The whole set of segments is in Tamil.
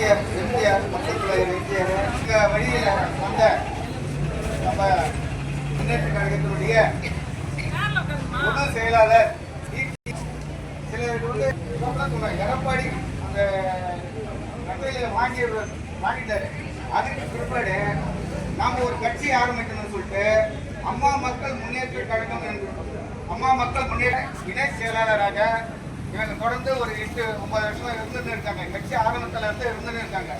எம்ஜிஆர் எம்ஜிஆர் மக்கள் தலைவர் எம்ஜிஆர் இந்த வழியில் வந்த நம்ம முன்னேற்ற கழகத்தினுடைய பொது செயலாளர் ஈ- சிலருக்கு வந்து இவங்கதான் சொன்னாங்க, எடப்பாடி அந்த நட்டையில வாங்கி வாங்கிட்டாரு. அதுக்கு பிற்பாடு நாம் ஒரு கட்சி ஆரம்பிக்கணும்னு சொல்லிட்டு அம்மா மக்கள் முன்னேற்ற கழகம் என்று அம்மா மக்கள் முன்னேற்ற இணை செயலாளராக இவங்க தொடர்ந்து ஒரு எட்டு ஒன்பது வருஷமா இருந்துன்னு இருக்காங்க. கட்சி ஆரம்பத்துல இருந்து இருந்துன்னு இருக்காங்க.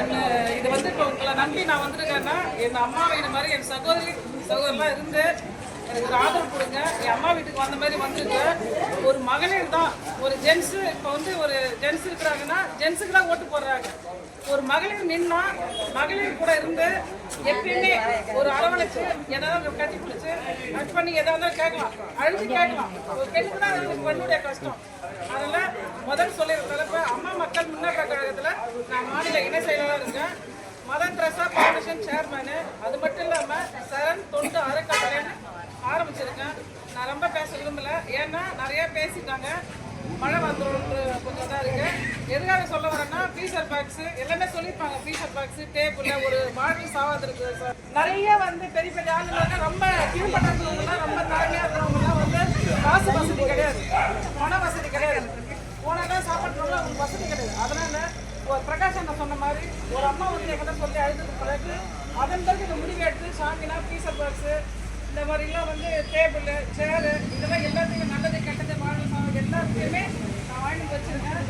என்ன இது வந்து இப்போ உங்களை நம்பி நான் வந்திருக்கேன்னா என் அம்மா வீடு மாதிரி என் சகோதரி சகோதரலாம் இருந்து எனக்கு ஒரு ஆதரவு கொடுங்க. என் அம்மா வீட்டுக்கு வந்த மாதிரி வந்திருக்கேன் ஒரு மகளிர் தான் ஒரு ஜென்ஸு இப்போ வந்து ஒரு ஜென்ஸ் இருக்கிறாங்கன்னா ஜென்ஸுக்கு தான் ஓட்டு போடுறாங்க. ஒரு மகளிர் நின்னா மகளிர் கூட இருந்து எப்பயுமே ஒரு அரவணைச்சு ஏதாவது கட்டி பிடிச்சி கட் பண்ணி எதாவது கேட்கலாம். அழிஞ்சு கேட்கலாம். ஒரு பெண்ணுக்கு தான் அது பெண்ணுடைய கஷ்டம். அதனால முதல் சொல்லியிருக்கிறப்ப அம்மா மக்கள் முன்னேற்ற கழகத்தில் நான் மாநில இணை செயலாளர் இருக்கேன். மதர் திரசா ஃபவுண்டேஷன் சேர்மேனு அது மட்டும் இல்லாமல் சரண் தொண்டு அறக்கட்டளைன்னு ஆரம்பிச்சிருக்கேன். நான் ரொம்ப பேச விரும்பல. ஏன்னா நிறைய பேசிட்டாங்க. மழை வந்துடும் கொஞ்சம் தான் இருக்கு. எதுக்காக சொல்ல வரேன்னா ஃபீச்சர் பேக்ஸ் எல்லாமே சொல்லியிருப்பாங்க. ஃபீச்சர் பேக்ஸ் டேபிள் ஒரு வாழ்க்கை சாவாது இருக்குது சார் நிறைய வந்து பெரிய பெரிய ஆளுங்க ரொம்ப கீழ்பட்டவங்கலாம் ரொம்ப திறமையாக இருக்கிறவங்கலாம் வந்து காசு வசதி கிடையாது. பண வசதி கிடையாது. போனால் தான் சாப்பாட்டுல அவங்களுக்கு வசதி கிடையாது. அதனால ஒரு பிரகாஷ் அண்ணன் சொன்ன மாதிரி ஒரு அம்மா வந்து எங்கிட்ட சொல்லி அழுதுக்கு பிறகு அதன் பிறகு இந்த முடிவு எடுத்து ஷாமினா ஃபீச்சர் பாக்ஸு இந்த மாதிரிலாம் வந்து டேபிள் சேரு இதெல்லாம் எல்லாத்தையும் நல்லது கெட்டது வாழ்வு சாவு எல்லாத்தையுமே வாங்கிட்டு வச்சிருக்கேன்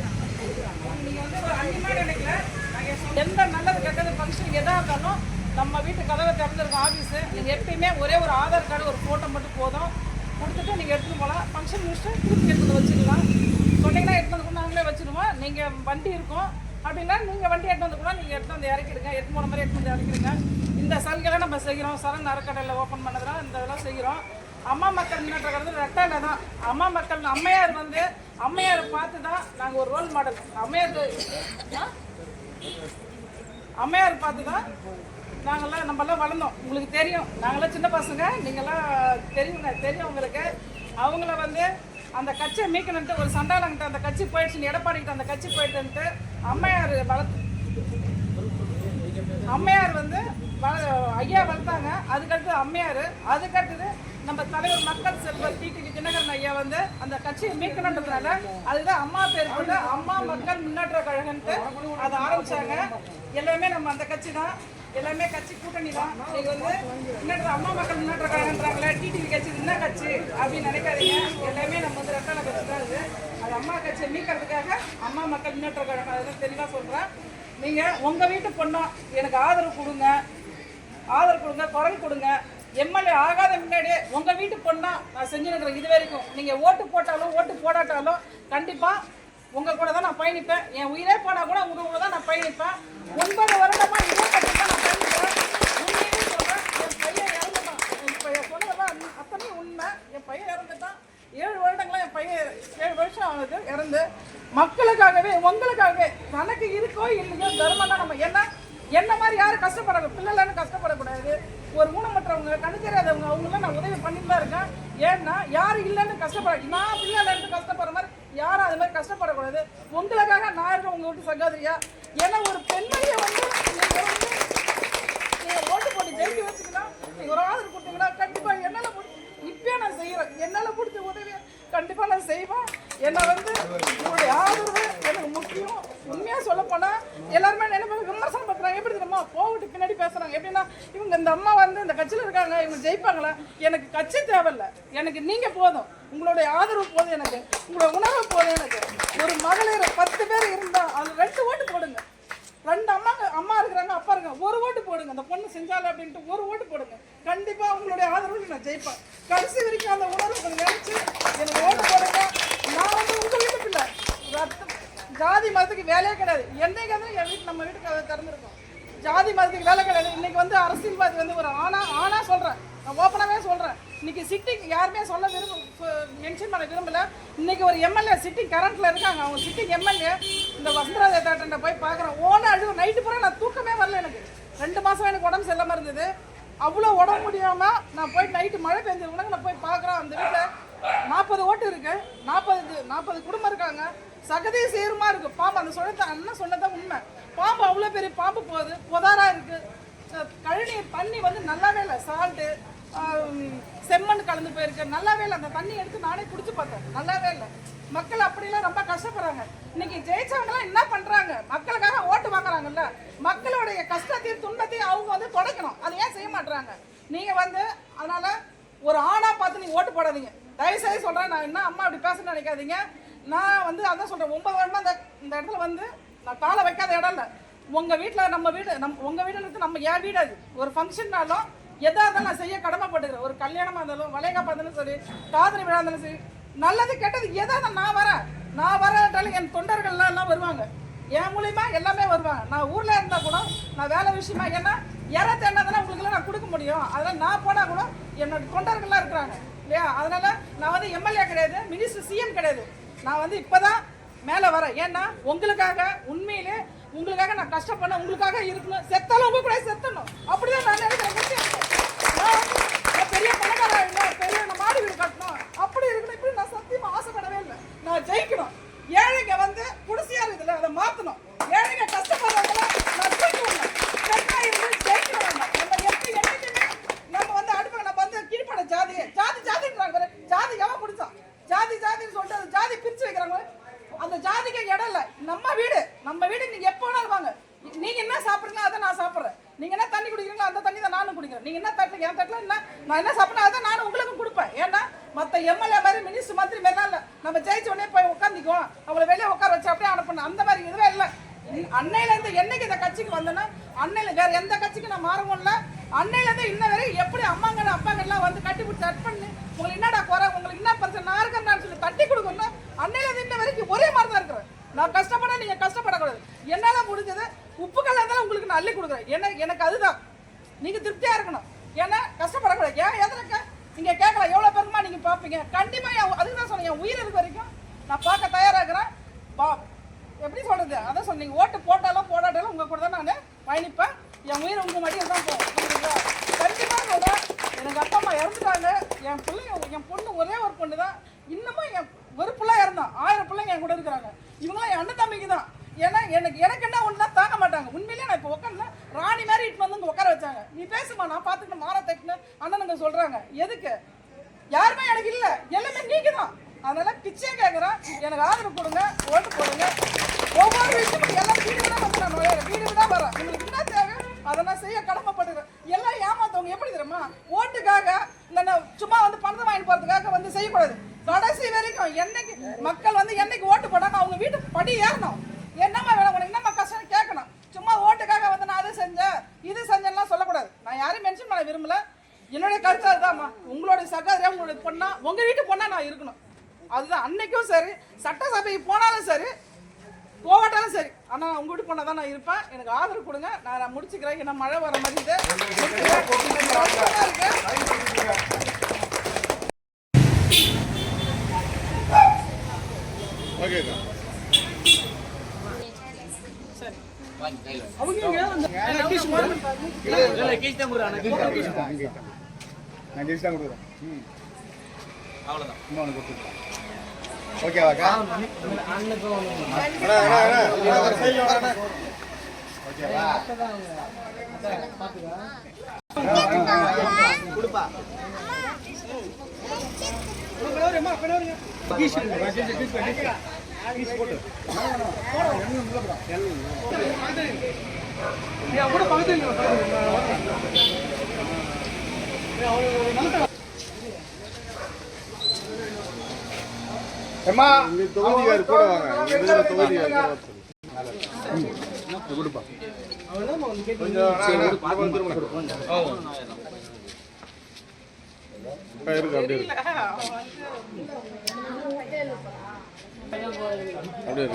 நீங்கள் வந்து ஒரு அன்னியமாக நினைக்கல நாங்கள் எந்த நல்லது கெட்டது ஃபங்க்ஷன் எதாக இருந்தாலும் நம்ம வீட்டு கதவை திறந்துருக்கோம் ஆஃபீஸு நீங்கள் எப்பயுமே ஒரே ஒரு ஆதார் கார்டு ஒரு ஃபோட்டோ மட்டும் போதும். கொடுத்துட்டு நீங்கள் எடுத்துகிட்டு போகலாம். ஃபங்க்ஷன் முடிச்சுட்டு திருப்பி எடுத்து வச்சுக்கலாம் சொன்னீங்கன்னா எடுத்து வந்து கூட நாங்களே வச்சுருவோம் நீங்கள் வண்டி இருக்கும். அப்படின்னா நீங்கள் வண்டி எடுத்து வந்து கூட நீங்கள் எடுத்து வந்து இறக்கிடுங்க. எடுத்து போன மாதிரி எடுத்து வந்து இறக்கிடுங்க. இந்த சலுகைலாம் நம்ம செய்கிறோம் சரண் அறக்கடையில் ஓப்பன் பண்ணதுலாம் இந்த இதெல்லாம் செய்கிறோம் அம்மா மக்கள் முன்னேற்ற கழகம் ரெட்டால தான். அம்மா மக்கள் அம்மையார் வந்து அம்மையாரை பார்த்து தான் நாங்கள் ஒரு ரோல் மாடல் அம்மையார் அம்மையார் பார்த்து தான் நாங்கள்லாம் நம்மளாம் வளர்ந்தோம். உங்களுக்கு தெரியும். நாங்களாம் சின்ன பசங்க. நீங்களாம் தெரியுங்க தெரியும் உங்களுக்கு அவங்கள வந்து அந்த கட்சியை மீக்கணுன்ட்டு ஒரு சண்டாளங்கிட்ட அந்த கட்சி போயிடுச்சுன்னு எடப்பாடிக்கிட்ட அந்த கட்சி போயிட்டுன்ட்டு அம்மையார் வளர்த்து அம்மையார் வந்து ஐயா வளர்த்தாங்க. அதுக்கடுத்து அம்மையார். அதுக்கடுத்தது நம்ம தலைவர் மக்கள் செல்வர் டிடிவி தினகரன் ஐயா வந்து அந்த கட்சியை மீட்கணுன்றதுனால அதுதான் அம்மா பேர் கூட அம்மா மக்கள் முன்னேற்ற கழகம்ட்டு அதை ஆரம்பிச்சாங்க. எல்லாமே நம்ம அந்த கட்சி தான் எல்லாமே கட்சி கூட்டணி தான் நீங்க வந்து முன்னேற்ற அம்மா மக்கள் முன்னேற்ற கழகன்றாங்களே டிடிவி கட்சி என்ன கட்சி அப்படின்னு நினைக்காதீங்க. எல்லாமே நம்ம வந்து ரெட்டால கட்சி தான் இது. அது அம்மா கட்சியை மீட்கிறதுக்காக அம்மா மக்கள் முன்னேற்ற கழகம் அதெல்லாம் தெளிவாக சொல்கிறேன் நீங்கள் உங்கள் வீட்டு பொண்ணா எனக்கு ஆதரவு கொடுங்க. ஆதரவு கொடுங்க குரல் கொடுங்க. எம்எல்ஏ ஆகாத முன்னாடியே உங்கள் வீட்டு பொண்ணா நான் செஞ்சுருக்கிறேன் இது வரைக்கும். நீங்கள் ஓட்டு போட்டாலும் ஓட்டு போடாட்டாலும் கண்டிப்பாக உங்கள் கூட தான் நான் பயணிப்பேன். என் உயிரே போனால் கூட உங்கள் கூட தான் நான் பயணிப்பேன். ஒன்பது வருடமா இதே கட்சி தான் நான் பயணிப்பேன் உண்மையிலே சொல்கிறேன் என் பையன் இறந்துட்டான். என் என் சொன்னதெல்லாம் அத்தனையும் உண்மை. என் பையன் இறந்துட்டான். ஏழு வருடங்களாக என் பையன் ஏழு வருஷம் ஆகுது இறந்து. மக்களுக்காகவே உங்களுக்காகவே தனக்கு இருக்கோ இல்லையோ தர்மம் தான் நம்ம. என்ன? என்ன மாதிரி யாரும் கஷ்டப்படாது பிள்ளைலன்னு கஷ்டப்படக்கூடாது. ஒரு ஊனமற்றவங்க கண்ணு தெரியாதவங்க அவங்களாம் நான் உதவி பண்ணிட்டு தான் இருக்கேன். ஏன்னா யாரும் இல்லைன்னு கஷ்டப்பட நான் பிள்ளைலன்னு கஷ்டப்படுற மாதிரி யாரும் அது மாதிரி கஷ்டப்படக்கூடாது. உங்களுக்காக நான் இருக்கேன் உங்கள் வீட்டு சகோதரியா. ஏன்னா ஒரு பெண்மணியை வந்து நீங்கள் வந்து நீங்க ஓட்டு போட்டு ஜெயிக்க வச்சுக்கலாம் நீங்கள் ஒரு ஆதரவு கொடுத்தீங்கன்னா என்ன வந்து உங்களுடைய ஆதரவு எனக்கு முக்கியம். உண்மையாக சொல்ல போனா எல்லாருமே நினைப்பாங்க விமர்சனம் பண்றாங்க. எப்படி தெரியுமா? போவிட்டு பின்னாடி பேசுகிறாங்க எப்படின்னா இவங்க இந்த அம்மா வந்து இந்த கட்சியில் இருக்காங்க இவங்க ஜெயிப்பாங்களா? எனக்கு கட்சி தேவையில்ல. எனக்கு நீங்கள் போதும். உங்களுடைய ஆதரவு போதும் எனக்கு. உங்களோட உணர்வு போதும் எனக்கு. ஒரு மகளிர் பத்து பேர் இருந்தால் அது ரெண்டு ஓட்டு போடுங்க. ரெண்டு அம்மா அம்மா இருக்கிறாங்க அப்பா இருக்காங்க. ஒரு ஓட்டு போடுங்க. அந்த பொண்ணு செஞ்சால அப்படின்ட்டு ஒரு ஓட்டு போடுங்க. கண்டிப்பாக உங்களுடைய ஆதரவு நான் ஜெயிப்பேன். கடைசி வரைக்கும் அந்த உணர்வு கொஞ்சம் நினைச்சு எனக்கு ஓட்டு போடுங்க. வந்து பிள்ளை ரத்தம் ஜாதி மதத்துக்கு வேலையே கிடையாது என்னைக்கு வந்து என் வீட்டு நம்ம வீட்டுக்கு அதை திறந்துருக்கோம் ஜாதி மதத்துக்கு வேலை கிடையாது இன்னைக்கு வந்து அரசியல்வாதி வந்து ஒரு ஆனா ஆனா சொல்றேன் நான் ஓப்பனாகவே சொல்கிறேன் இன்னைக்கு சிட்டிங் யாருமே சொல்ல விரும்ப மென்ஷன் பண்ண விரும்பல இன்னைக்கு ஒரு எம்எல்ஏ சிட்டிங் கரண்ட்ல இருக்காங்க அவங்க சிட்டிங் எம்எல்ஏ இந்த வசுந்தரா தேட்டர்கிட்ட போய் பார்க்குறேன் ஓன அழுது நைட்டு பூரா நான் தூக்கமே வரல எனக்கு ரெண்டு மாதம் எனக்கு உடம்பு செல்லாமல் இருந்தது அவ்வளோ உடம்பு முடியாமல் நான் போய் நைட்டு மழை பெஞ்சிருக்கணும் உடனே நான் போய் பார்க்குறேன். அந்த வீட்டில் நாற்பது ஓட்டு இருக்கு. நாற்பது நாற்பது குடும்பம் இருக்காங்க. சகதி சேருமா இருக்கு. பாம்பு அந்த சொல்ல அண்ணன் சொன்னதான் உண்மை. பாம்பு அவ்வளோ பெரிய பாம்பு போகுது. புதாரா இருக்கு. ச- கழனி தண்ணி வந்து நல்லாவே இல்லை. சால்ட்டு செம்மண் கலந்து போயிருக்கு. நல்லாவே இல்லை. அந்த தண்ணி எடுத்து நானே குடிச்சு பார்த்தேன். நல்லாவே இல்லை. மக்கள் அப்படிலாம் ரொம்ப கஷ்டப்படுறாங்க. இன்னைக்கு ஜெயிச்சவங்கலாம் என்ன பண்றாங்க? மக்களுக்காக ஓட்டு வாங்குறாங்கல்ல. மக்களுடைய கஷ்டத்தையும் துன்பத்தையும் அவங்க வந்து தொடக்கணும். அதை ஏன் செய்ய மாட்றாங்க? நீங்க வந்து அதனால ஒரு ஆணா பார்த்து நீங்க ஓட்டு போடாதீங்க. தயவு சொல்கிறேன் நான் என்ன அம்மா அப்படி பேச நினைக்காதீங்க. நான் வந்து அதான் சொல்கிறேன் ஒன்பது வருடமா இந்த இந்த இடத்துல வந்து நான் காலை வைக்காத இடம் இல்லை. உங்கள் வீட்டில் நம்ம வீடு நம் உங்கள் வீடுன்றது நம்ம ஏன் வீடு அது. ஒரு ஃபங்க்ஷன்னாலும் எதாக இருந்தாலும் நான் செய்ய கடமைப்பட்டுக்கிறேன். ஒரு கல்யாணமாக இருந்தாலும் வளைகாப்பாக இருந்தாலும் சரி காதலி விழா இருந்தாலும் சரி நல்லது கெட்டது எதாக இருந்தாலும் நான் வரேன். நான் வரட்டாலும் என் தொண்டர்கள்லாம் எல்லாம் வருவாங்க. என் மூலியமா எல்லாமே வருவாங்க நான் ஊரில் இருந்தால் கூட நான் வேலை விஷயமா ஏன்னா இற தேடினதானே உங்களுக்கு நான் கொடுக்க முடியும். அதனால் நான் போனால் கூட என்னோட தொண்டர்கள்லாம் இருக்கிறாங்க இல்லையா? அதனால் நான் வந்து எம்எல்ஏ கிடையாது மினிஸ்டர் சிஎம் கிடையாது. நான் வந்து இப்போ தான் மேலே வரேன். ஏன்னா உங்களுக்காக உண்மையிலே உங்களுக்காக நான் கஷ்டப்பட உங்களுக்காக இருக்கணும். செத்தாலும் உங்க கூட செத்தணும். அப்படிதான் நான் நினைக்கிறேன். பெரிய பணக்காரா இல்லை பெரிய நான் மாடி வீடு கட்டணும் அப்படி இருக்கணும் இப்படி நான் சத்தியமா ஆசைப்படவே இல்லை நான் ஜெயிக்கணும் ஏழைங்க வந்து குடிசையா இருக்குதுல்ல அதை மாத்தணும் ஏழைங்க கஷ்டப்படுறவங்கள நான் தூக்கி விடணும் செத்தா இருந்து ஜெயிக்கணும் நம்ம. நம்ம எப்படி என்னைக்குமே நம்ம வந்து அடுப்பாங்க நம்ம வந்து கீழ்ப்பட ஜாதி ஜாதி ஜாதின்றாங்க பாரு. ஜாதி எவன் பிடிச்சான் ஜாதி ஜாதின்னு சொல்லிட்டு அந்த ஜாதி பிரிச்சு வைக்கிறாங்க இடம் இல்லை நம்ம வீடு நம்ம வீடு நீங்க எப்போ வேணாலும் வாங்க. நீங்க என்ன சாப்பிடுறீங்களோ அதை நான் சாப்பிட்றேன். நீங்க என்ன தண்ணி குடிக்கிறீங்களோ அந்த தண்ணி தான் நானும் குடிக்கிறேன். நீங்க என்ன தட்டுல என் தட்டுல என்ன? நான் என்ன சாப்பிடுறேன் அதை நானும் உங்களுக்கும் கொடுப்பேன். ஏன்னா மற்ற எம்எல்ஏ மாதிரி மினிஸ்டர் மந்திரி மாதிரி இல்லை. நம்ம ஜெயிச்ச உடனே போய் உட்காந்துக்குவோம் அவங்கள வெளியே உட்கார வச்சு அப்படியே அனுப்பணும். அந்த மாதிரி இதுவே இல்லை. அன்னையில இருந்து என்னைக்கு இந்த கட்சிக்கு வந்தேன்னா அன்னையில வேற எந்த கட்சிக்கு நான் மாறவும் இல்லை. அன்னையில இருந்து இன்ன வரை எப்படி அம்மாங்க அப்பாங்க எல்லாம் வந்து கட்டி பிடிச்சி அட் பண்ணி உங்களுக்கு என்னடா குறை? உங்களுக்கு என்ன பிரச்சனை? நான் இருக்கேன்னு சொல்லி தட்டி கொடுக்கணும் அன்னையில இருந்து இன்ன வரைக்கும் ஒரே மாதிரி தான் இருக்கிறேன். நான் கஷ்டப்பட நீங்க கஷ்டப்படக்கூடாது. என்னால முடிஞ்சது உப்புக்கல்ல இருந்தாலும் உங்களுக்கு நான் அள்ளி கொடுக்குறேன். என்ன எனக்கு அதுதான். நீங்க திருப்தியா இருக்கணும். ஏன்னா கஷ்டப்படக்கூடாது. ஏன் எதற்கு? நீங்க கேட்கலாம் எவ்வளவு பேருமா நீங்க பாப்பீங்க கண்டிப்பா அதுக்கு தான் சொன்னீங்க என் உயிர் இருக்க வரைக்கும் நான் பார்க்க தயாராகிறேன் இருக்கிறேன். பா எப்படி சொல்றது? அதான் சொன்னீங்க. ஓட்டு போட்டாலும் போடாட்டாலும் உங்க கூட தான் நான் பயணிப்பேன். என் உயிர் உங்க மடியில் தான் போகும். கண்டிப்பா கூட எனக்கு அப்பா அம்மா இறந்துட்டாங்க. என் பிள்ளைங்க என் பொண்ணு ஒரே ஒரு பொண்ணு தான் இன்னமும் என் ஒரு பிள்ளை இறந்தான் ஆயிரம் பிள்ளைங்க என் கூட இருக்கிறாங்க. இவங்க என் அண்ணன் தம்பிக்கு தான். ஏன்னா எனக்கு எனக்கு என்ன ஒன்றா தாங்க மாட்டாங்க. உண்மையிலேயே நான் இப்போ உட்காந்து ராணி மாதிரி இட்டு வந்து உட்கார வச்சாங்க. நீ பேசுமா நான் பார்த்துக்கிட்டு மாற தட்டுன்னு அண்ணனுங்க சொல்கிறாங்க எதுக்கு? யாருமே எனக்கு இல்லை. எல்லாமே நீங்க தான். அதனால பிச்சையே கேட்குறேன் எனக்கு ஆதரவு கொடுங்க ஓட்டு போடுங்க. ஒவ்வொரு விஷயமும் எல்லாம் வீடு தான் வீடு விட வரேன் உங்களுக்கு என்ன தேவை அதை நான் செய்ய கடமைப்படுறேன் எல்லாம் ஏமாத்தவங்க எப்படி தெரியுமா ஓட்டுக்காக இந்த நான் சும்மா வந்து பணத்தை வாங்கி போறதுக்காக வந்து செய்யக்கூடாது கடைசி வரைக்கும் என்னைக்கு மக்கள் வந்து என்னைக்கு ஓட்டு போட்டாங்க அவங்க வீட்டு படி ஏறணும் என்னம்மா வேணும் உனக்கு என்னம்மா கஷ்டம் கேட்கணும் சும்மா ஓட்டுக்காக வந்து நான் அதை செஞ்சேன் இது செஞ்சேன்லாம் சொல்லக்கூடாது நான் யாரையும் மென்ஷன் பண்ண விரும்பல. என்னுடைய கருத்து அதுதான்மா உங்களுடைய சகோதரியா உங்களுடைய பொண்ணா உங்க வீட்டு பொண்ணா நான் இருக்கணும். அதுதான். அன்னைக்கும் சரி சட்டசபைக்கு போனாலும் சரி போகட்டாலும் சரி. ஆனா உங்க வீட்டு பொண்ணா தான் நான் இருப்பேன். எனக்கு ஆதரவு கொடுங்க. நான் நான் முடிச்சுக்கிறேன். ஏன்னா மழை வர மாதிரி இது. இருக்கு ஓகேக்கா சரி நான் ஜெயிச்சு தான் கொடுக்குறேன் அவ்வளோதான் இன்னொன்று கொடுத்துருக்கேன் ஓகேவாக்கா ஓகேவா கொடுப்பா ஏம்மா தொகுதிக்கார் கூட வாங்க? இதை கொடுப்பா. இருக்கு அப்படியே இருக்கு இல்ல, அவன் வந்து அப்படியே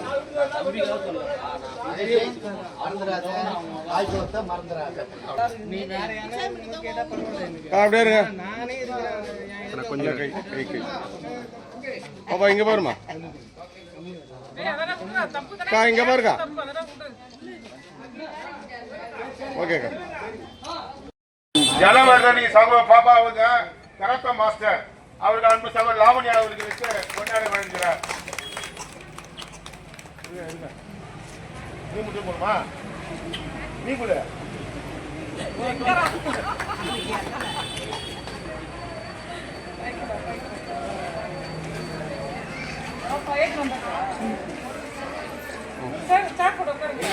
அப்படியே இருங்க. கொஞ்சம் கை கை கை. பாப்பா இங்க பாருமா அக்கா, இங்க பாருக்கா. ஓகேக்கா ஜனவர்தனி சகோ அவங்க கரத்த மாஸ்டர். அவர்கள் அன்பு சகோ லாவணி அவர்களுக்கு கொண்டாட வழங்குகிறார் நீ மட்டும் போடுமா நீ கொடு. பையன் சார் சார் உட்காருங்க